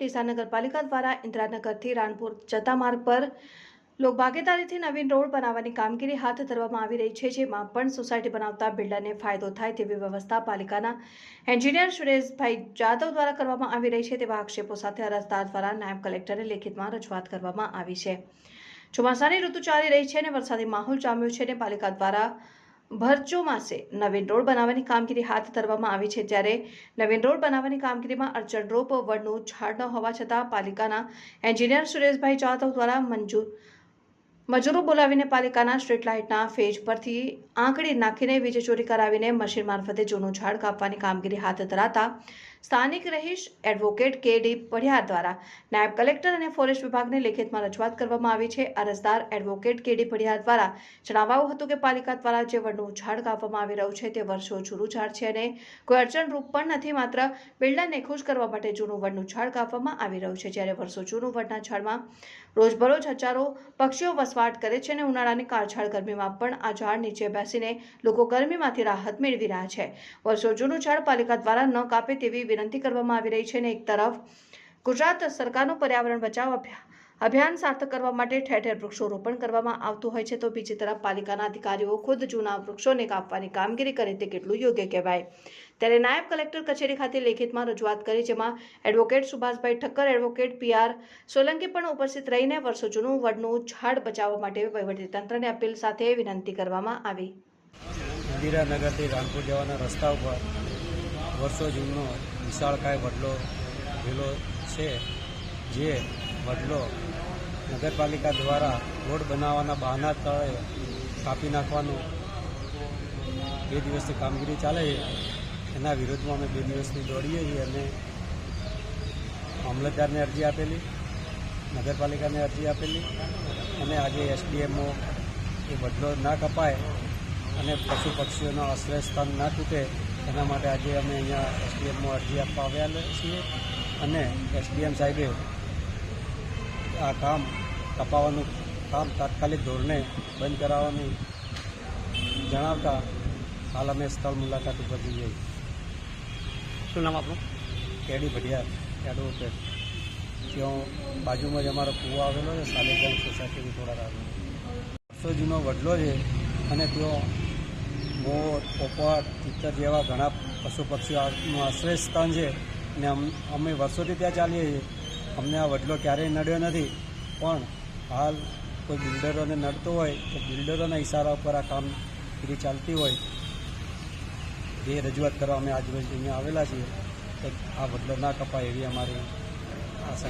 ડીસા નગરપાલિકા દ્વારા ઇન્દ્રાનગરથી રાણપુર જતા માર્ગ પર લોકભાગીદારીથી નવીન રોડ બનાવવાની કામગીરી હાથ ધરવામાં આવી રહી છે, જેમાં પણ સોસાયટી બનાવતા બિલ્ડરને ફાયદો થાય તેવી વ્યવસ્થા પાલિકાના એન્જિનિયર સુરેશભાઈ જાદવ દ્વારા કરવામાં આવી રહી છે. તેવા આક્ષેપો સાથે અરજદાર દ્વારા નાયબ કલેક્ટરને લેખિતમાં રજૂઆત કરવામાં આવી છે. ચોમાસાની ઋતુ ચાલી રહી છે અને વરસાદી માહોલ જામ્યો છે અને પાલિકા દ્વારા ભર માસે નવીન રોડ બનાવવાની કામગીરી હાથ ધરવામાં આવી છે જ્યારે નવીન રોડ બનાવવાની કામગીરીમાં અડચણરૂપ વડનું ઝાડ ન હોવા છતાં પાલિકાના એન્જિનિયર સુરેશભાઈ જાધવ દ્વારા મંજૂર મજૂરો બોલાવીને પાલિકાના સ્ટ્રીટ લાઇટના ફેજ પરથી આંકડી નાખીને વીજ ચોરી કરાવીને મશીન મારફતે જૂનું ઝાડ કાપવાની કામગીરી હાથ ધરાતા સ્થાનિક રહીશ એડવોકેટ કે ડી પઢિયાર દ્વારા. નાયબ કલેક્ટર અને ફોરેસ્ટ વિભાગને લેખિતમાં રજૂઆત કરવામાં આવી છે. અરજદાર એડવોકેટ કે ડી પઢિયાર દ્વારા જણાવાયું હતું કે પાલિકા દ્વારા જે વડનું ઝાડ કાપવામાં આવી રહ્યું છે તે વર્ષો જૂનું ઝાડ છે અને કોઈ અડચણરૂપ પણ નથી. માત્ર બિલ્ડરને ખુશ કરવા માટે જૂનું વડનું ઝાડ કાપવામાં આવી રહ્યું છે. જ્યારે વર્ષો જૂનું વડના ઝાડમાં રોજબરોજ હજારો પક્ષીઓ વસવાટ કરે છે અને ઉનાળાની કાળઝાળ ગરમીમાં પણ આ ઝાડ નીચે બેસીને લોકો ગરમીમાંથી રાહત મેળવી રહ્યા છે. વર્ષો જૂનું ઝાડ પાલિકા દ્વારા ન કાપે તેવી વિનંતી કરવામાં આવી રહી છે ને એક તરફ ગુજરાત સરકારનું પર્યાવરણ બચાવ અભિયાન સાર્થક કરવા માટે ઠેર ઠેર વૃક્ષોરોપણ કરવામાં આવતું હોય છે, તો બીજી તરફ પાલિકાના અધિકારીઓ ખુદ જૂના વૃક્ષોને કાપવાની કામગીરી કરે તે કેટલું યોગ્ય કહેવાય. ત્યારે નાયબ કલેક્ટર કચેરી ખાતે લેખિતમાં રજૂઆત કરી, જેમાં advocate Subhashbhai Thakkar, advocate PR Solanki પણ ઉપસ્થિત રહીને વર્ષો જૂનું વડનું ઝાડ બચાવવા માટે વહીવટીતંત્રને અપીલ સાથે વિનંતી કરવામાં આવી. ઇન્દિરાનગરથી રામપુર જવાના રસ્તા ઉપર વર્ષો જૂનો વિશાળકાય વડલો પેલો છે, જે વડલો નગરપાલિકા દ્વારા રોડ બનાવવાના બહાના તળે કાપી નાખવાનું બે દિવસની કામગીરી ચાલે છે. એના વિરોધમાં અમે બે દિવસથી દોડીએ છીએ અને મામલતદારને અરજી આપેલી, નગરપાલિકાને અરજી આપેલી અને આજે એસડીએમઓ એ બદલો ના કપાય અને પશુ પક્ષીઓનો આશ્રય સ્થાન ના તૂટે એના માટે આજે અમે અહીંયા એસડીએમમાં અરજી આપવા આવ્યા છીએ. અને એસડીએમ સાહેબે આ કામ કપાવવાનું કામ તાત્કાલિક ધોરણે બંધ કરાવવાનું જણાવતા હાલ અમે સ્થળ મુલાકાત ઉપર જઈએ. શું નામ આપણું કેડી ભટિયાર એડવોકેટ ત્યાં બાજુમાં જ અમારો કૂવો આવેલો છે સાલેગામ સોસાયટીની થોડા આવેલો વર્ષો જૂનો વડલો છે અને ત્યાં મોર પોપટ, ચિત્તર જેવા ઘણા પશુ પક્ષીઓનું આશ્રય સ્થાન છે ને અમ- વર્ષોથી ત્યાં ચાલીએ છીએ. અમને આ વડલો ક્યારેય નડ્યો નથી. પણ હાલ કોઈ બિલ્ડરોને નડતો હોય તો બિલ્ડરોના ઇશારા ઉપર આ કામગીરી ચાલતી હોય. એ રજૂઆત કરવા અમે આજરોજ અહીંયા આવેલા છીએ. આ વડલો ના કપાય એવી અમારી આશા